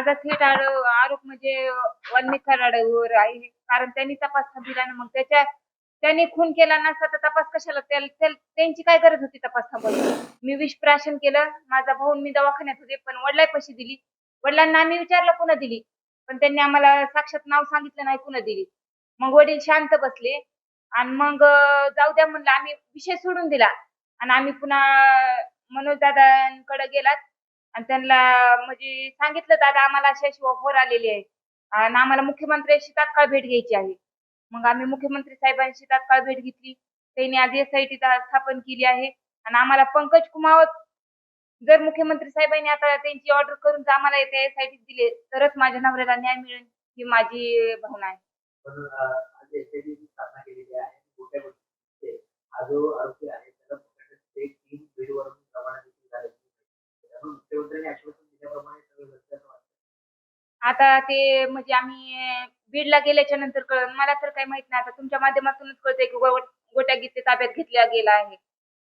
माझा थेट आरोप म्हणजे वाल्मिक कराडवर आहे कारण त्यांनी तपास थांबविला ना मग त्याच्या त्यांनी खून केला नसता तर तपास कशाला त्याला त्यांची काय गरज होती तपास थांबवायची मी विषप्राशन केलं माझा भाऊ मी दवाखान्यात होते पण वडिलाय पैसे दिली. वडिलांना आम्ही विचारलं पुन्हा दिली? पण त्यांनी आम्हाला साक्षात नाव सांगितलं नाही पुन्हा दिली. मग वडील शांत बसले. आणि मग जाऊ द्या म्हणलं आम्ही विषय सोडून दिला. आणि आम्ही पुन्हा मनोज दादांकडे गेलात. आणि त्यांना म्हणजे सांगितलं दादा आम्हाला अशी अशी ऑफर आलेली आहे. आणि आम्हाला मुख्यमंत्र्यांशी तात्काळ भेट घ्यायची आहे. मग आम्ही मुख्यमंत्री साहेबांशी तात्काळ भेट घेतली. त्यांनी आज एस आय टी स्थापन केली आहे. आणि आम्हाला पंकज कुमावत जर मुख्यमंत्री साहेबांनी आता त्यांची ऑर्डर करून जर आम्हाला त्या एस आय टी दिले तरच माझ्या नवऱ्याला न्याय मिळेल ही माझी भावना आहे. आज स्थापना केलेली आहे. मोठ्या हा जो आरोपी आहे त्याला पकडण्यात ते तीन बीडवरून रवाना देखील झाले त्यामुळे मुख्यमंत्र्यांनी आश्वासन दिल्याप्रमाणे सगळं घडतं असं वाटतं आता ते म्हणजे आम्ही बीडला गेल्याच्यानंतर कळ मला तर काही माहीत नाही. आता तुमच्या माध्यमातूनच कळतंय की गो- गोट्या ताब्यात घेतल्या गेला आहे.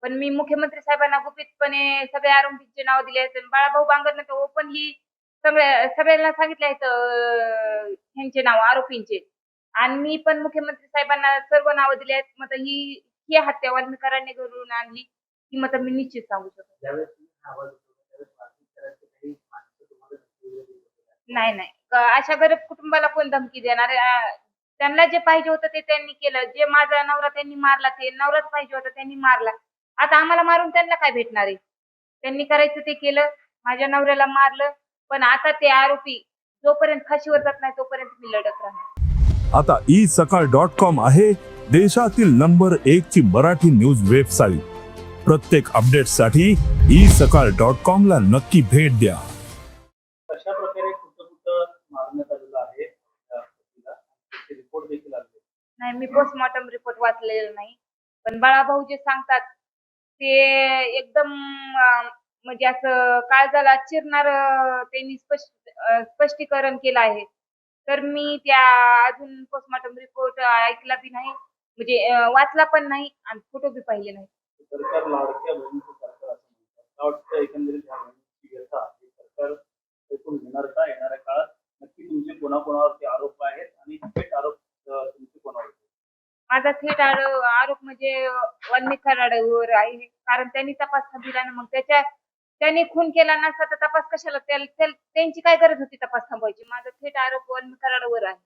पण मी मुख्यमंत्री साहेबांना गुपितपणे सगळ्या आरोपींचे नाव दिले आहेत. आणि बाळाभाऊ बांगरनं तर ओपनली सगळ्या सगळ्यांना सांगितले आहेत अं, ह्यांचे नाव आरोपींचे. आणि मी पण मुख्यमंत्री साहेबांना सर्व नावं दिले आहेत. मग ही ही हत्या वाल्मिकारांनी घडवून आणली. ही मत मी निश्चित सांगू शकतो. ज्यावेळेस तुम्ही हा आवाज उठवला त्यावेळेस वाहतूक करायचे काही माणसं तुम्हाला धमकी वगैरे देत होते का? नाही नाही. अशा गरीब कुटुंबाला कोण धमकी देणार? त्यांना जे पाहिजे होतं ते त्यांनी केलं. जे माझा नवरा त्यांनी मारला ते नवराच पाहिजे होता त्यांनी मारला. आता आम्हाला मारून त्यांना काय भेटणार आहे? त्यांनी करायचं ते केलं माझ्या नवऱ्याला मारलं. पण आता ते आरोपी जोपर्यंत फाशीवर जात नाही तोपर्यंत मी लढत राहणार. आता ई सकाळ डॉट कॉम आहे देशातील नंबर एक ची मराठी न्यूज वेबसाईट. प्रत्येक अपडेटसाठी ई सकाळ डॉट कॉम ला नक्की भेट द्या. रिपोर्ट देखील आले नाही मी पोस्टमॉर्टम रिपोर्ट वाचलेला नाही. पण बाळाभाऊ जे सांगतात ते एकदम अं, म्हणजे असं काळजाला चिरणार त्यांनी स्पष्ट अं, स्पष्टीकरण केलं आहे. तर मी त्या अजून पोस्टमॉर्टम रिपोर्ट ऐकला बी नाही. म्हणजे अं, वाचला पण नाही आणि फोटो बी पाहिले नाही. सरकार लाडक्या बहिणीचं सरकार असं म्हणतात. मला वाटतं एकंदरीत ह्या बहिणीची व्यथा हे सरकार ऐकून घेणार का येणाऱ्या काळात? नक्की तुमचे कोणाकोणावरती आरोप आहेत आणि थेट आरोप अं, तुमचे कोणावर आहेत? माझा थेट आरोप म्हणजे वन्मी कराडावर आहे. कारण त्यांनी तपास थांबविला ना मग त्याच्या त्यांनी खून केला नसता तर तपास कशाला? त्याला त्यांची काय गरज होती तपास थांबवायची? माझा थेट आरोप वाल्मिक कराडावर आहे.